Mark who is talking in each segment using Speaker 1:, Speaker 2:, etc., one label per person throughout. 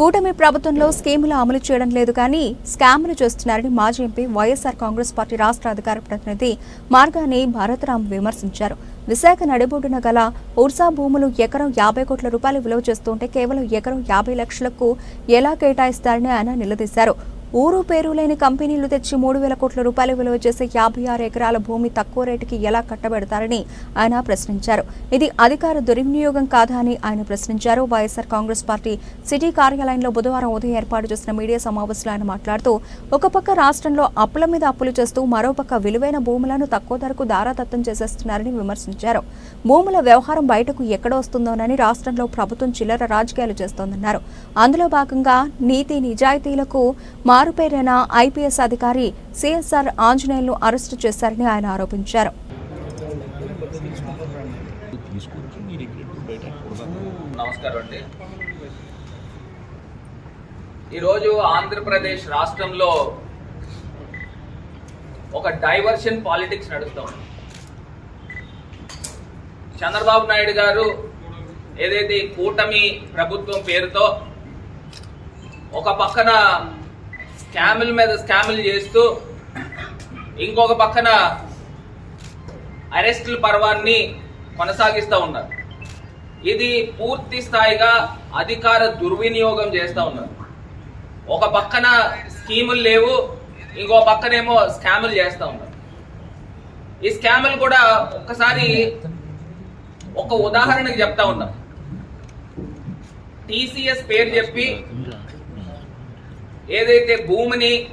Speaker 1: కూటమి ప్రభుత్వంలో స్కీములు అమలు చేయడం లేదు కానీ స్కామ్లు చేస్తున్నారని మాజీ ఎంపీ వైఎస్ఆర్ కాంగ్రెస్ పార్టీ రాష్ట్ర అధికార ప్రతినిధి మార్గాని భారతరామ్ విమర్శించారు. విశాఖ నడిబొడ్డున గల ఉర్సా భూములు ఎకరం యాభై కోట్ల రూపాయలు విలువ చేస్తుంటే కేవలం ఎకరం యాభై లక్షలకు ఎలా కేటాయిస్తారని ఆయన నిలదీశారు. ఊరు పేరు లేని కంపెనీలు తెచ్చి మూడు వేల కోట్ల రూపాయలు విలువ చేసే యాభై ఆరు ఎకరాల భూమి తక్కువ రేటుకి ఎలా కట్టబెడతారని ఆయన ప్రశ్నించారు. ఇది అధికార దుర్వినియోగం కాదా అని ఆయన ప్రశ్నించారు. వైఎస్ఆర్ కాంగ్రెస్ పార్టీ సిటీ కార్యాలయంలో బుధవారం ఉదయం ఏర్పాటు చేసిన మీడియా సమావేశంలో ఆయన మాట్లాడుతూ ఒక పక్క రాష్ట్రంలో అప్పుల మీద అప్పులు చేస్తూ మరోపక్క విలువైన భూములను తక్కువ ధరకు దారాదత్తం చేసేస్తున్నారని విమర్శించారు. భూముల వ్యవహారం బయటకు ఎక్కడ వస్తుందోనని రాష్ట్రంలో ప్రభుత్వం చిల్లర రాజకీయాలు చేస్తోందన్నారు. అందులో భాగంగా నీతి నిజాయితీలకు మారుపేరైన ఐపీఎస్ అధికారి సిఎస్ఆర్ ఆంజనేయులను అరెస్టు చేశారని ఆయన ఆరోపించారు.
Speaker 2: నమస్కారం అండి ఈరోజు ఆంధ్రప్రదేశ్ రాష్ట్రంలో ఒక డైవర్షన్ పాలిటిక్స్ నడుస్తాం చంద్రబాబు నాయుడు గారు ఏదైతే కూటమి ప్రభుత్వం పేరుతో ఒక పక్కన స్కాముల మీద స్కాములు చేస్తూ ఇంకొక పక్కన అరెస్టుల పర్వాన్ని కొనసాగిస్తూ ఉన్నారు. ఇది పూర్తి స్థాయిగా అధికార దుర్వినియోగం చేస్తూ ఉన్నారు. ఒక పక్కన స్కీములు లేవు ఇంకో పక్కనేమో స్కాములు చేస్తూ ఉన్నారు. ఈ స్కాములు కూడా ఒక్కసారి ఒక ఉదాహరణకి చెప్తా ఉన్నాం. టీసీఎస్ పేరు చెప్పి ఏదైతే భూమిని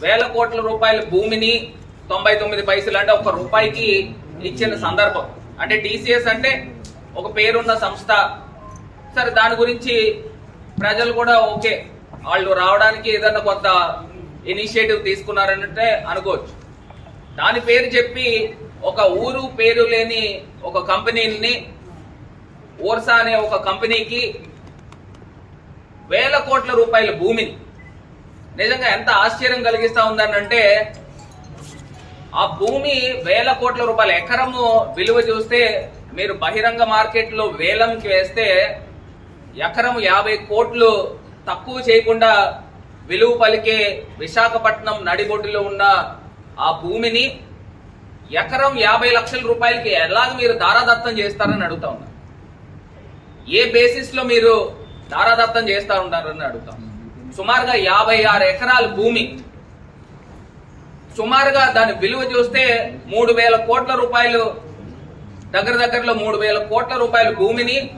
Speaker 2: వేల కోట్ల రూపాయల భూమిని తొంభై తొమ్మిది పైసలు అంటే ఒక రూపాయికి ఇచ్చిన సందర్భం. అంటే టీసీఎస్ అంటే ఒక పేరున్న సంస్థ. సరే దాని గురించి ప్రజలు కూడా ఓకే. వాళ్ళు రావడానికి ఏదన్నా కొంత ఇనిషియేటివ్ తీసుకున్నారంటే అనుకోవచ్చు. దాని పేరు చెప్పి ఒక ఊరు పేరు లేని ఒక కంపెనీని ఓర్సా అనే ఒక కంపెనీకి వేల కోట్ల రూపాయల భూమిని నిజంగా ఎంత ఆశ్చర్యం కలిగిస్తా ఉందనంటే ఆ భూమి వేల కోట్ల రూపాయల ఎకరము విలువ చూస్తే మీరు బహిరంగ మార్కెట్లో వేలంకి వేస్తే ఎకరం యాభై కోట్లు తక్కువ చేయకుండా విలువ పలికే విశాఖపట్నం నడిబొడ్డులో ఉన్న ఆ భూమిని ఎకరం యాభై లక్షల రూపాయలకి ఎలాగ మీరు దారాదత్తం చేస్తారని అడుగుతా ఉన్నా. ఏ బేసిస్లో మీరు దారాదత్తం చేస్తా ఉంటారని అడుగుతాం సుమారుగా యాభై ఆరు ఎకరాల భూమి. సుమారుగా దాని విలువ చూస్తే మూడు వేల కోట్ల రూపాయలు దగ్గర దగ్గరలో మూడు వేల కోట్ల రూపాయల భూమిని.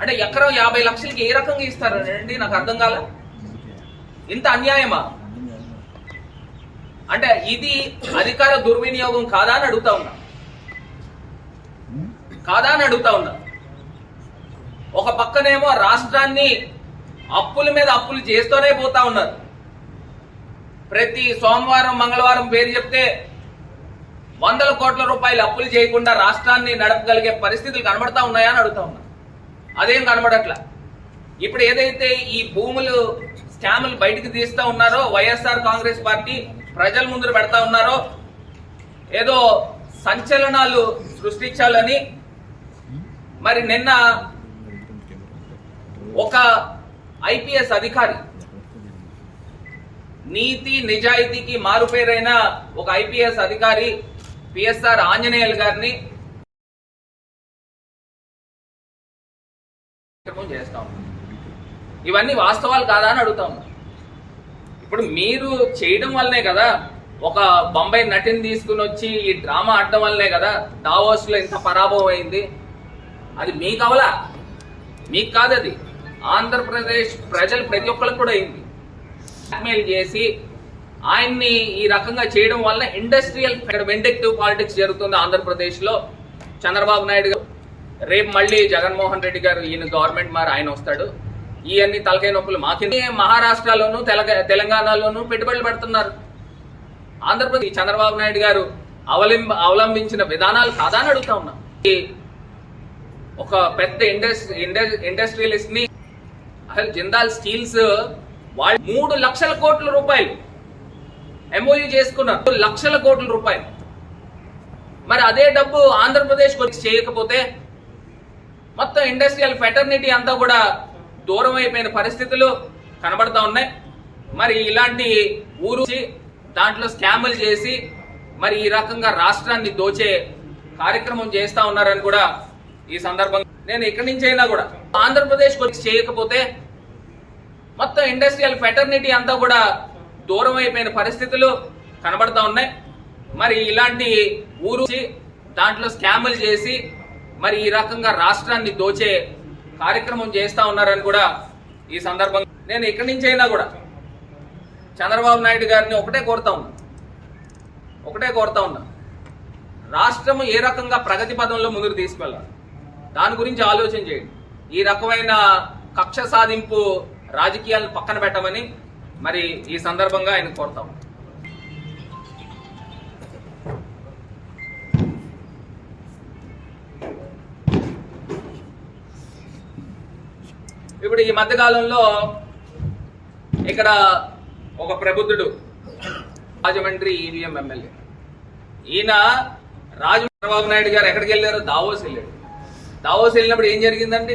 Speaker 2: అంటే ఎకరం యాభై లక్షలకి ఏ రకంగా ఇస్తారండి నాకు అర్థం కాల? ఇంత అన్యాయమా? అంటే ఇది అధికార దుర్వినియోగం కాదా అని అడుగుతా ఉన్నా. కాదా అని అడుగుతా ఉన్నా. ఒక పక్కనేమో రాష్ట్రాన్ని అప్పుల మీద అప్పులు చేస్తూనే పోతా ఉన్నారు. ప్రతి సోమవారం మంగళవారం పేరు చెప్తే వందల కోట్ల రూపాయలు అప్పులు చేయకుండా రాష్ట్రాన్ని నడపగలిగే పరిస్థితులు కనబడతా ఉన్నాయా అని అడుగుతా ఉన్నా. అదేం కనబడట్లా? ఇప్పుడు ఏదైతే ఈ భూములు స్కాములు బయటికి తీస్తా ఉన్నారో వైఎస్ఆర్ కాంగ్రెస్ పార్టీ ప్రజల ముందు పెడతా ఉన్నారో ఏదో సంచలనాలు సృష్టించాలని మరి నిన్న ఒక ఐపీఎస్ అధికారి. నీతి నిజాయితీకి మారుపేరైన ఒక ఐపీఎస్ అధికారి పిఎస్ఆర్ ఆంజనేయులు గారిని చేస్తా ఉన్నాం. ఇవన్నీ వాస్తవాలు కాదా అని అడుగుతా ఇప్పుడు మీరు చేయడం వల్లనే కదా ఒక బొంబాయి నటిని తీసుకుని వచ్చి ఈ డ్రామా ఆడడం వల్లనే కదా డావోస్లో ఇంత పరాభవం అయింది. అది మీకు అవలా? మీకు కాదు అది ఆంధ్రప్రదేశ్ ప్రజలు ప్రతి ఒక్కరికి కూడా అయింది. బ్లాక్మెయిల్ చేసి ఆయన్ని ఈ రకంగా చేయడం వల్ల ఇండస్ట్రియల్ వెండెక్టివ్ పాలిటిక్స్ జరుగుతుంది ఆంధ్రప్రదేశ్లో. చంద్రబాబు నాయుడు గారు రేపు మళ్ళీ జగన్మోహన్ రెడ్డి గారు ఈయన గవర్నమెంట్ మరి ఆయన వస్తాడు. ఇవన్నీ తలకై తలకాయ నొప్పులు మాకి మహారాష్ట్రలోను తెలంగా తెలంగాణలోను పెట్టుబడులు పెడుతున్నారు. ఆంధ్రప్రదేశ్ చంద్రబాబు నాయుడు గారు అవలంబ అవలంబించిన విధానాలు కాదని అని అడుగుతా ఉన్నా. ఒక పెద్ద ఇండస్ట్రీ ఇండస్ట్రియలిస్ట్ని అసలు జిందాల్ స్టీల్స్ వాళ్ళు మూడు లక్షల కోట్ల రూపాయలు ఎంఓయూ చేసుకున్నారు. లక్షల కోట్ల రూపాయలు. మరి అదే డబ్బు ఆంధ్రప్రదేశ్ వచ్చి చేయకపోతే మొత్తం ఇండస్ట్రియల్ ఫెటర్నిటీ అంతా కూడా దూరం అయిపోయిన పరిస్థితులు కనబడతా ఉన్నాయి. మరి ఇలాంటి ఊరు దాంట్లో స్కాములు చేసి మరి ఈ రకంగా రాష్ట్రాన్ని దోచే కార్యక్రమం చేస్తా ఉన్నారని కూడా ఈ సందర్భంగా నేను ఇక్కడి నుంచి అయినా కూడా. ఆంధ్రప్రదేశ్ వచ్చి చేయకపోతే మొత్తం ఇండస్ట్రియల్ ఫెటర్నిటీ అంతా కూడా దూరం అయిపోయిన పరిస్థితులు కనబడతా ఉన్నాయి. మరి ఇలాంటి ఊరు దాంట్లో స్కాములు చేసి మరి ఈ రకంగా రాష్ట్రాన్ని దోచే కార్యక్రమం చేస్తా ఉన్నారని కూడా ఈ సందర్భంగా నేను ఇక్కడి నుంచి అయినా కూడా చంద్రబాబు నాయుడు గారిని ఒకటే కోరుతా ఉన్నా. ఒకటే కోరుతా ఉన్నా. రాష్ట్రం ఏ రకంగా ప్రగతి పదంలో ముందుకు తీసుకెళ్ళాలి? దాని గురించి ఆలోచన చేయండి. ఈ రకమైన కక్ష సాధింపు రాజకీయాలను పక్కన పెట్టమని మరి ఈ సందర్భంగా ఆయన కోరుతాం. ఇప్పుడు ఈ మధ్య కాలంలో ఇక్కడ ఒక ప్రబుద్ధుడు రాజమండ్రి ఈవీఎం ఎమ్మెల్యే. ఈయన రాజు చంద్రబాబు నాయుడు గారు ఎక్కడికి వెళ్ళారు దావోస్ వెళ్ళాడు. దావోస్ వెళ్ళినప్పుడు ఏం జరిగిందండి?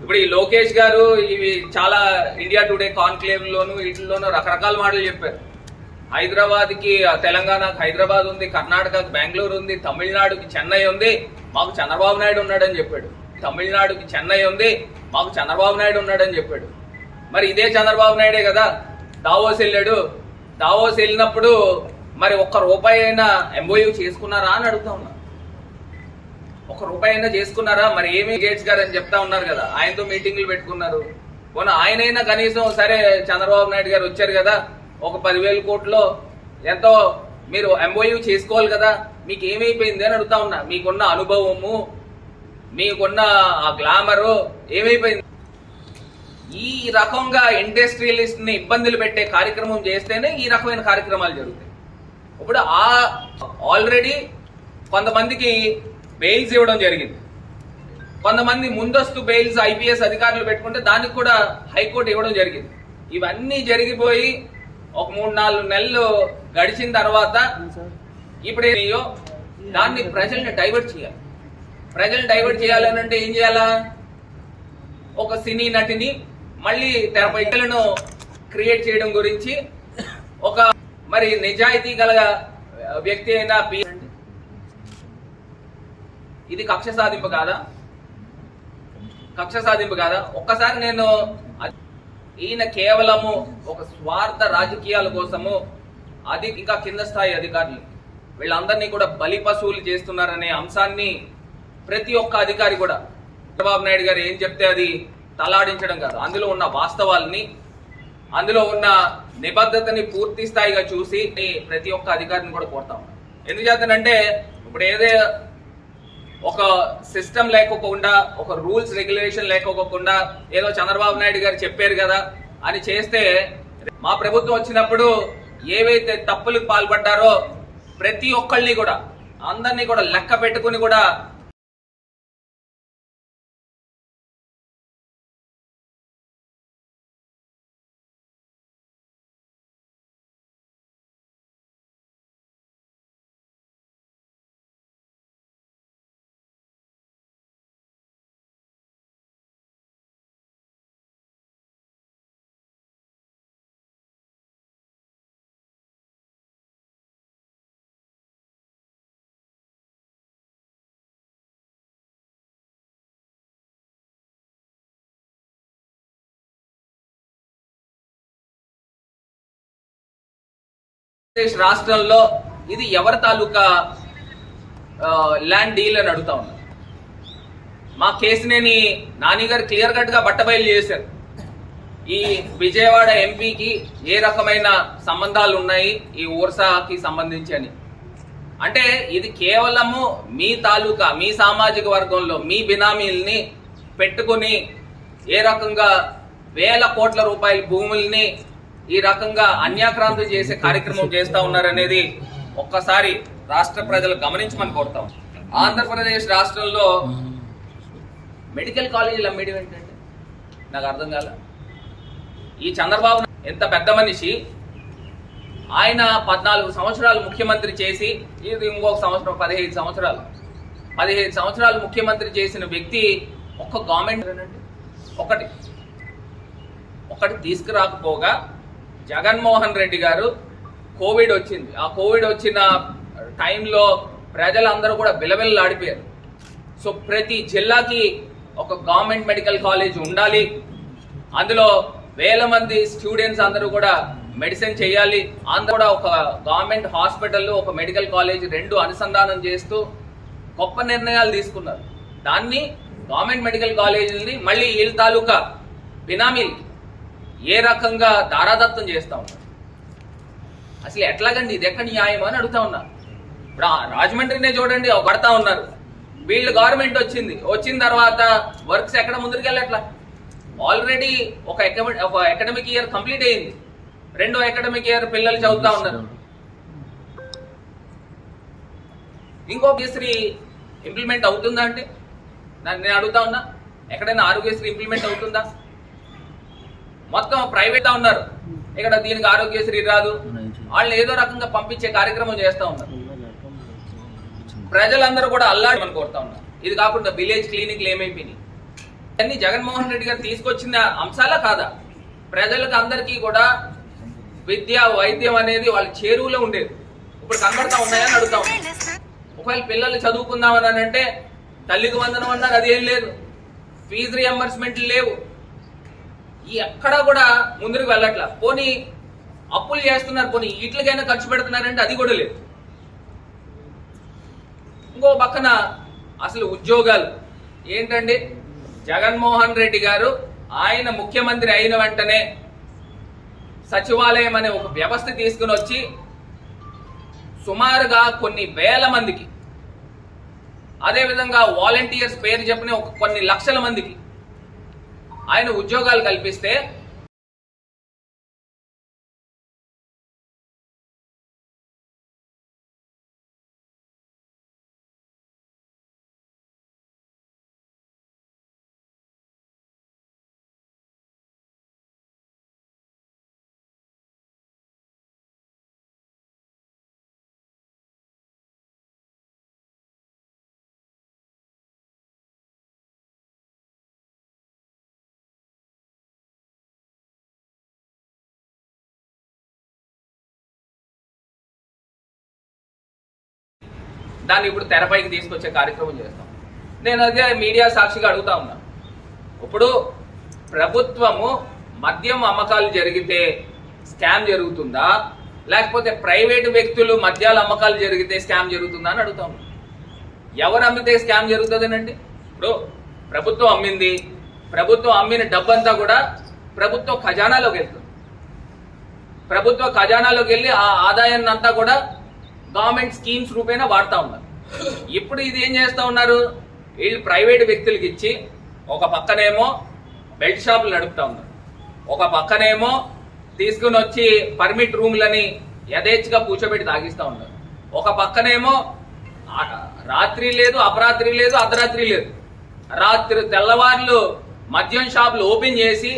Speaker 2: ఇప్పుడు ఈ లోకేష్ గారు ఇవి చాలా ఇండియా టుడే కాన్క్లేవ్లోను వీటిల్లోనూ రకరకాల మాటలు చెప్పారు. హైదరాబాద్కి తెలంగాణకు హైదరాబాద్ ఉంది కర్ణాటకకు బెంగళూరు ఉంది తమిళనాడుకి చెన్నై ఉంది మాకు చంద్రబాబు నాయుడు ఉన్నాడని చెప్పాడు. తమిళనాడుకి చెన్నై ఉంది మాకు చంద్రబాబు నాయుడు ఉన్నాడని చెప్పాడు. మరి ఇదే చంద్రబాబు నాయుడే కదా? దావోస్ వెళ్ళాడు. దావోస్ వెళ్ళినప్పుడు మరి ఒక్క రూపాయి అయినా ఎంఓయూ చేసుకున్నారా అని అడుగుతా ఉన్నా. ఒక రూపాయి అయినా చేసుకున్నారా? మరి ఏమి గేట్స్ గారు అని చెప్తా ఉన్నారు కదా. ఆయనతో మీటింగ్లు పెట్టుకున్నారు. పోనీ ఆయనైనా కనీసం సరే చంద్రబాబు నాయుడు గారు వచ్చారు కదా. ఒక పదివేల కోట్లో ఎంతో మీరు ఎంఓయూ చేసుకోవాలి కదా. మీకు ఏమైపోయింది అని అడుగుతా ఉన్నా. మీకున్న అనుభవము మీకున్న ఆ గ్లామరు ఏమైపోయింది? ఈ రకంగా ఇండస్ట్రియలిస్ట్ని ఇబ్బందులు పెట్టే కార్యక్రమం చేస్తేనే ఈ రకమైన కార్యక్రమాలు జరుగుతాయి. ఇప్పుడు ఆ ఆల్రెడీ కొంతమందికి బెయిల్స్ ఇవ్వడం జరిగింది. కొంతమంది ముందస్తు బెయిల్స్ ఐపీఎస్ అధికారులు పెట్టుకుంటే దానికి కూడా హైకోర్టు ఇవ్వడం జరిగింది. ఇవన్నీ జరిగిపోయి ఒక మూడు నాలుగు నెలలు గడిచిన తర్వాత ఇప్పుడు ఏమయ్యో దాన్ని ప్రజల్ని డైవర్ట్ చేయాలి. ప్రజలు డైవర్ట్ చేయాలని అంటే ఏం చేయాలా? ఒక సినీ నటిని మళ్ళీ తెరపై క్రియేట్ చేయడం గురించి ఒక మరి నిజాయితీ గల వ్యక్తి అయిన పి ఇది కక్ష సాధింపు కాదా? కక్ష సాధింపు కాదా? ఒక్కసారి నేను ఈయన కేవలము ఒక స్వార్థ రాజకీయాల కోసము అది ఇంకా కింద స్థాయి అధికారులు. వీళ్ళందరినీ కూడా బలి పశువులు చేస్తున్నారనే అంశాన్ని ప్రతి ఒక్క అధికారి కూడా చంద్రబాబు నాయుడు గారు ఏం చెప్తే అది తలాడించడం కాదు. అందులో ఉన్న వాస్తవాల్ని అందులో ఉన్న నిబద్ధతని పూర్తి స్థాయిగా చూసి ప్రతి ఒక్క అధికారిని కూడా కోరుతాం ఎందుచేతనంటే ఇప్పుడు ఏదే ఒక సిస్టమ్ లేకోకుండా ఒక రూల్స్ రెగ్యులేషన్ లేకోకుండా ఏదో చంద్రబాబు నాయుడు గారు చెప్పారు కదా అని చేస్తే మా ప్రభుత్వం వచ్చినప్పుడు ఏవైతే తప్పులకు పాల్పడ్డారో ప్రతి ఒక్కళ్ళని కూడా అందరినీ కూడా లెక్క పెట్టుకుని కూడా ఆంధ్రప్రదేశ్ రాష్ట్రంలో ఇది ఎవరి తాలూకా ల్యాండ్ డీల్ అని అడుగుతా ఉన్నా. మా కేసునేని నానిగారు క్లియర్ కట్గా బట్టబయలు చేశారు. ఈ విజయవాడ ఎంపీకి ఏ రకమైన సంబంధాలు ఉన్నాయి ఈ ఊర్సాకి సంబంధించి అని. అంటే ఇది కేవలము మీ తాలూకా మీ సామాజిక వర్గంలో మీ బినామీల్ని పెట్టుకుని ఏ రకంగా వేల కోట్ల రూపాయల భూముల్ని ఈ రకంగా అన్యాక్రాంతి చేసే కార్యక్రమం చేస్తా ఉన్నారనేది ఒక్కసారి రాష్ట్ర ప్రజలు గమనించమని కోరుతాం. ఆంధ్రప్రదేశ్ రాష్ట్రంలో మెడికల్ కాలేజీలు అమ్మేయడం ఏంటంటే నాకు అర్థం కాల. ఈ చంద్రబాబు ఎంత పెద్ద మనిషి ఆయన పద్నాలుగు సంవత్సరాలు ముఖ్యమంత్రి చేసి ఇది ఇంకొక సంవత్సరం పదిహేను సంవత్సరాలు. పదిహేను సంవత్సరాలు ముఖ్యమంత్రి చేసిన వ్యక్తి ఒక్క గవర్నమెంట్ ఒకటి. ఒకటి తీసుకురాకపోగా జగన్మోహన్ రెడ్డి గారు కోవిడ్ వచ్చింది. ఆ కోవిడ్ వచ్చిన టైంలో ప్రజలందరూ కూడా బిలబిల్లాడిపోయారు. సో ప్రతి జిల్లాకి ఒక గవర్నమెంట్ మెడికల్ కాలేజ్ ఉండాలి. అందులో వేల మంది స్టూడెంట్స్ అందరూ కూడా మెడిసిన్ చేయాలి. అందరూ కూడా ఒక గవర్నమెంట్ హాస్పిటల్ ఒక మెడికల్ కాలేజ్ రెండు అనుసంధానం చేస్తూ గొప్ప నిర్ణయాలు తీసుకున్నారు. దాన్ని గవర్నమెంట్ మెడికల్ కాలేజీని మళ్ళీ వీళ్ళ తాలూకా బినామీలకి ఏ రకంగా దారాదత్తం చేస్తా ఉన్నారు? అసలు ఎట్లాగండి? ఇది ఎక్కడ న్యాయం అని అడుగుతా ఉన్నా. ఇప్పుడు ఆ రాజమండ్రినే చూడండి పడతా ఉన్నారు. వీళ్ళు గవర్నమెంట్ వచ్చింది. వచ్చిన తర్వాత వర్క్స్ ఎక్కడ ముందుకు వెళ్ళట్లా ఆల్రెడీ ఒక ఒక అకాడమిక్ ఇయర్ కంప్లీట్ అయింది. రెండో అకాడమిక్ ఇయర్ పిల్లలు చదువుతా ఉన్నారు. ఇంకో ఆరోగ్యశ్రీ ఇంప్లిమెంట్ అవుతుందా అంటే నేను అడుగుతా ఉన్నా. ఎక్కడైనా ఆరోగ్యశ్రీ ఇంప్లిమెంట్ అవుతుందా? మొత్తం ప్రైవేట్ ఉన్నారు. ఇక్కడ దీనికి ఆరోగ్యశ్రీ రాదు. వాళ్ళని ఏదో రకంగా పంపించే కార్యక్రమం చేస్తా ఉన్నారు. ప్రజలందరూ కూడా అల్లాడమని కోరుతా ఉన్నారు. ఇది కాకుండా విలేజ్ క్లినిక్లు ఏమైపోయినాయి? అన్ని జగన్మోహన్ రెడ్డి గారు తీసుకొచ్చిన అంశాలా కాదా? ప్రజలకు అందరికీ కూడా విద్య వైద్యం అనేది వాళ్ళ చేరువులో ఉండేది. ఇప్పుడు కనబడతా ఉన్నాయని అడుగుతా ఉన్నాను ఒకవేళ పిల్లలు చదువుకుందామని అంటే తల్లికి వందనం అన్నారు అది ఏం లేదు. ఫీజు రియంబర్స్మెంట్లు లేవు. ఈ ఎక్కడా కూడా ముందుకు వెళ్ళట్లా. పోనీ అప్పులు చేస్తున్నారు పోనీ ఇట్లకైనా ఖర్చు పెడుతున్నారంటే అది కూడా లేదు. ఇంకో పక్కన అసలు ఉద్యోగాలు. ఏంటండి? జగన్మోహన్ రెడ్డి గారు ఆయన ముఖ్యమంత్రి అయిన వెంటనే సచివాలయం అనే ఒక వ్యవస్థ తీసుకుని వచ్చి సుమారుగా కొన్ని వేల మందికి అదేవిధంగా వాలంటీర్స్ పేరు చెప్పిన ఒక కొన్ని లక్షల మందికి ఆయన ఉద్యోగాలు కల్పిస్తే దాన్ని ఇప్పుడు తెరపైకి తీసుకొచ్చే కార్యక్రమం చేస్తాం. నేను అదే మీడియా సాక్షిగా అడుగుతా ఉన్నా. ఇప్పుడు ప్రభుత్వము మద్యం అమ్మకాలు జరిగితే స్కామ్ జరుగుతుందా? లేకపోతే ప్రైవేటు వ్యక్తులు మద్యాల అమ్మకాలు జరిగితే స్కామ్ జరుగుతుందా అని అడుగుతా ఉన్నా. ఎవరు అమ్మితే స్కామ్ జరుగుతుందనండి? ఇప్పుడు ప్రభుత్వం అమ్మింది. ప్రభుత్వం అమ్మిన డబ్బంతా కూడా ప్రభుత్వ ఖజానాలోకి వెళ్తుంది. ప్రభుత్వ ఖజానాలోకి వెళ్ళి ఆ ఆదాయాన్ని అంతా కూడా గవర్నమెంట్ స్కీమ్స్ రూపేణా వాడుతూ ఉన్నారు. ఇప్పుడు ఇది ఏం చేస్తూ ఉన్నారు? వీళ్ళు ప్రైవేట్ వ్యక్తులకి ఇచ్చి ఒక పక్కనేమో బెల్ట్ షాపులు నడుపుతా ఉన్నారు. ఒక పక్కనేమో తీసుకుని వచ్చి పర్మిట్ రూమ్లని యథేచ్ఛగా కూర్చోబెట్టి తాగిస్తూ ఉన్నారు. ఒక పక్కనేమో రాత్రి లేదు అపరాత్రి లేదు అర్ధరాత్రి లేదు. రాత్రి తెల్లవార్లు మద్యం షాపులు ఓపెన్ చేసి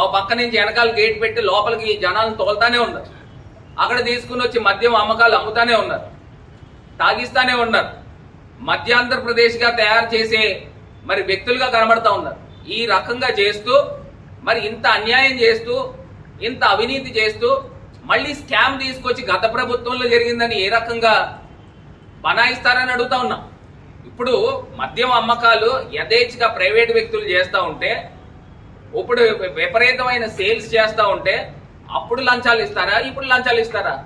Speaker 2: ఆ పక్క నుంచి వెనకాల గేట్ పెట్టి లోపలికి జనాలను తోలుతానే ఉన్నారు. అక్కడ తీసుకుని వచ్చి మద్యం అమ్మకాలు అమ్ముతానే ఉన్నారు. తాగిస్తానే ఉన్నారు. మధ్యాంధ్రప్రదేశ్గా తయారు చేసే మరి వ్యక్తులుగా కనబడతా ఉన్నారు. ఈ రకంగా చేస్తూ మరి ఇంత అన్యాయం చేస్తూ ఇంత అవినీతి చేస్తూ మళ్ళీ స్కామ్ తీసుకొచ్చి గత ప్రభుత్వంలో జరిగిందని ఏ రకంగా బనాయిస్తారని అడుగుతా ఉన్నాం. ఇప్పుడు మద్యం అమ్మకాలు యథేచ్ఛగా ప్రైవేట్ వ్యక్తులు చేస్తూ ఉంటే ఇప్పుడు విపరీతమైన సేల్స్ చేస్తూ ఉంటే అప్పుడు లంచాలు ఇస్తారా? ఇప్పుడు లంచాలు ఇస్తారా?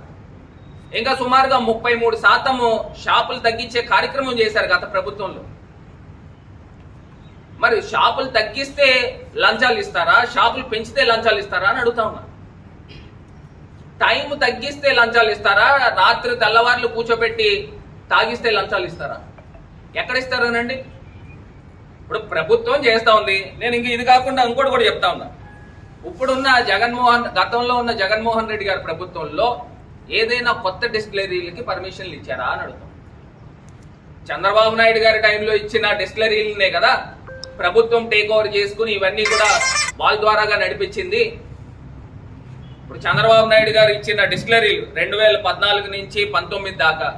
Speaker 2: ఇంకా సుమారుగా ముప్పై మూడు శాతము షాపులు తగ్గించే కార్యక్రమం చేశారు గత ప్రభుత్వంలో. మరి షాపులు తగ్గిస్తే లంచాలు ఇస్తారా? షాపులు పెంచితే లంచాలు ఇస్తారా అని అడుగుతా ఉన్నా. టైం తగ్గిస్తే లంచాలు ఇస్తారా? రాత్రి తెల్లవార్లు కూర్చోబెట్టి తాగిస్తే లంచాలు ఇస్తారా? ఎక్కడ ఇస్తారనండి? ఇప్పుడు ప్రభుత్వం చేస్తా ఉంది. నేను ఇంక ఇది కాకుండా ఇంకోటి కూడా చెప్తా ఉన్నా. ఇప్పుడున్న జగన్మోహన్ గతంలో ఉన్న జగన్మోహన్ రెడ్డి గారి ప్రభుత్వంలో ఏదైనా కొత్త డిస్టిలరీలకి పర్మిషన్లు ఇచ్చారా అని అడుగుతాం. చంద్రబాబు నాయుడు గారి టైంలో ఇచ్చిన డిస్టిలరీలనే కదా ప్రభుత్వం టేక్ ఓవర్ చేసుకుని ఇవన్నీ కూడా వాళ్ళ ద్వారాగా నడిపించింది. ఇప్పుడు చంద్రబాబు నాయుడు గారు ఇచ్చిన డిస్టిలరీలు రెండు వేల పద్నాలుగు నుంచి పంతొమ్మిది దాకా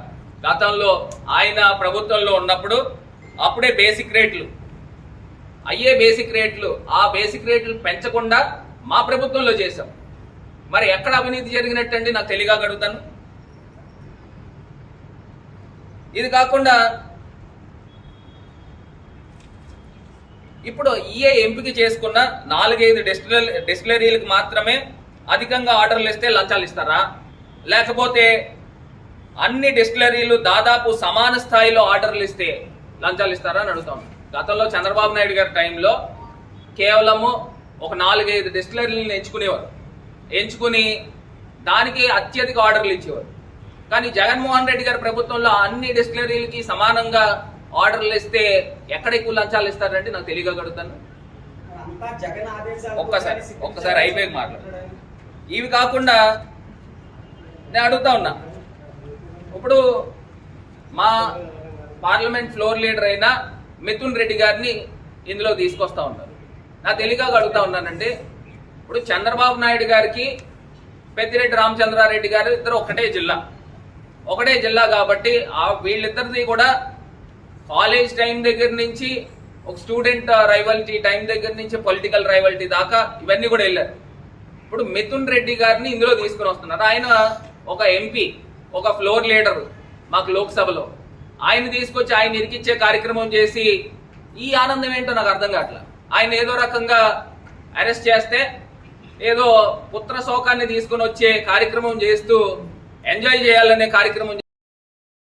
Speaker 2: గతంలో ఆయన ప్రభుత్వంలో ఉన్నప్పుడు అప్పుడే బేసిక్ రేట్లు అయ్యే బేసిక్ రేట్లు ఆ బేసిక్ రేట్లు పెంచకుండా మా ప్రభుత్వంలో చేశాం. మరి ఎక్కడ అవినీతి జరిగినట్టండి నాకు తెలియగా గడుగుతాను ఇది కాకుండా ఇప్పుడు ఈఏ ఎంపిక చేసుకున్న నాలుగైదు డిస్టిల డిస్టిలరీలకు మాత్రమే అధికంగా ఆర్డర్లు ఇస్తే లంచాలు ఇస్తారా? లేకపోతే అన్ని డిస్టిలరీలు దాదాపు సమాన స్థాయిలో ఆర్డర్లు ఇస్తే లంచాలు ఇస్తారా అని అడుగుతాం. గతంలో చంద్రబాబు నాయుడు గారి టైంలో కేవలము ఒక నాలుగైదు డెస్టిలరీలను ఎంచుకునేవారు. ఎంచుకుని దానికి అత్యధిక ఆర్డర్లు ఇచ్చేవారు. కానీ జగన్మోహన్ రెడ్డి గారి ప్రభుత్వంలో అన్ని డెస్టిలరీలకి సమానంగా ఆర్డర్లు ఇస్తే ఎక్కడ ఎక్కువ లంచాలు ఇస్తారంటే నాకు తెలియగలుగుతాను. ఒక్కసారి ఒక్కసారి అయిపోయి మాట్లాడు. ఇవి కాకుండా నేను అడుగుతా ఉన్నా. ఇప్పుడు మా పార్లమెంట్ ఫ్లోర్ లీడర్ అయిన మిథున్ రెడ్డి గారిని ఇందులో తీసుకొస్తా ఉన్నారు. నా తెలియక అడుగుతా ఉన్నానండి. ఇప్పుడు చంద్రబాబు నాయుడు గారికి పెద్దిరెడ్డి రామచంద్రారెడ్డి గారు ఇద్దరు ఒకటే జిల్లా. ఒకటే జిల్లా కాబట్టి ఆ వీళ్ళిద్దరిది కూడా కాలేజ్ టైం దగ్గర నుంచి ఒక స్టూడెంట్ రైవల్టీ టైం దగ్గర నుంచి పొలిటికల్ రైవల్టీ దాకా ఇవన్నీ కూడా వెళ్ళారు. ఇప్పుడు మిథున్ రెడ్డి గారిని ఇందులో తీసుకుని వస్తున్నారు. ఆయన ఒక ఎంపీ ఒక ఫ్లోర్ లీడర్ మాకు లోక్సభలో. ఆయన తీసుకొచ్చి ఆయన ఇరికిచ్చే కార్యక్రమం చేసి ఈ ఆనందం ఏంటో నాకు అర్థం కావట్లేదు ఆయన ఏదో రకంగా అరెస్ట్ చేస్తే ఏదో పుత్ర శోకాన్ని తీసుకుని వచ్చే కార్యక్రమం చేస్తూ ఎంజాయ్ చేయాలనే కార్యక్రమం